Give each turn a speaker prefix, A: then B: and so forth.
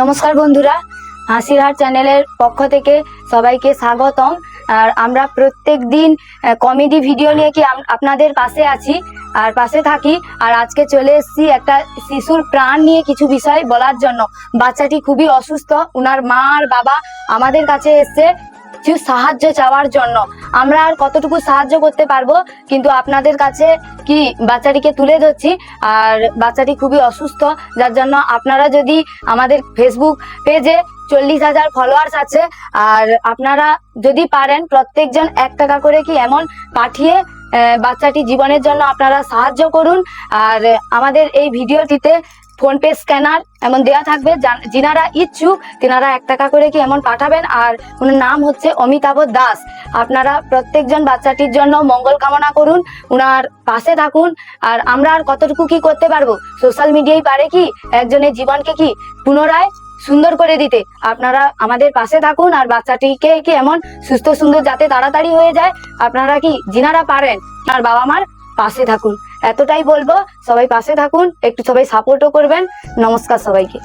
A: নমস্কার বন্ধুরা হাসির হাট চ্যানেলের পক্ষ থেকে সবাইকে স্বাগতম। আর আমরা প্রত্যেক দিন কমেডি ভিডিও নিয়ে কি আপনাদের পাশে আছি, আর পাশে থাকি। আর আজকে চলে এসেছি একটা শিশুর প্রাণ নিয়ে কিছু বিষয় বলার জন্য। বাচ্চাটি খুবই অসুস্থ, উনার মা আর বাবা আমাদের কাছে এসছে কিছু সাহায্য চাওয়ার জন্য। আমরা আর কতটুকু সাহায্য করতে পারব? কিন্তু আপনাদের কাছে কি বাচ্চাটিকে তুলে ধরছি? আর বাচ্চাটি খুবই অসুস্থ, যার জন্য আপনারা যদি আমাদের ফেসবুক পেজে চল্লিশ হাজার ফলোয়ার্স আছে, আর আপনারা যদি পারেন প্রত্যেকজন এক টাকা করে কি এমন পাঠিয়ে বাচ্চাটি জীবনের জন্য আপনারা সাহায্য করুন। আর আমাদের এই ভিডিওটিতে ফোনপে স্ক্যানার এমন দেওয়া থাকবে, যান- যিনারা ইচ্ছুক, তিনারা এক টাকা করে কি এমন পাঠাবেন। আর ওনার নাম হচ্ছে অমিতাভ দাস। আপনারা প্রত্যেকজন বাচ্চাটির জন্য মঙ্গল কামনা করুন ওনার পাশে থাকুন। আর আমরা আর কতটুকু কি করতে পারব? সোশ্যাল মিডিয়াই পারে কি? একজনের জীবনকে কি পুনরায় সুন্দর করে দিতে। আপনারা আমাদের পাশে থাকুন আর বাচ্চাটিকে কি এমন সুস্থ, সুন্দর যাতে তাড়াতাড়ি হয়ে যায়, আপনারা কি যিনারা পারেন আর বাবা মার পাশে থাকুন। এতটাই বলব, সবাই পাশে থাকুন, একটু সবাই সাপোর্টও করবেন। নমস্কার সবাইকে।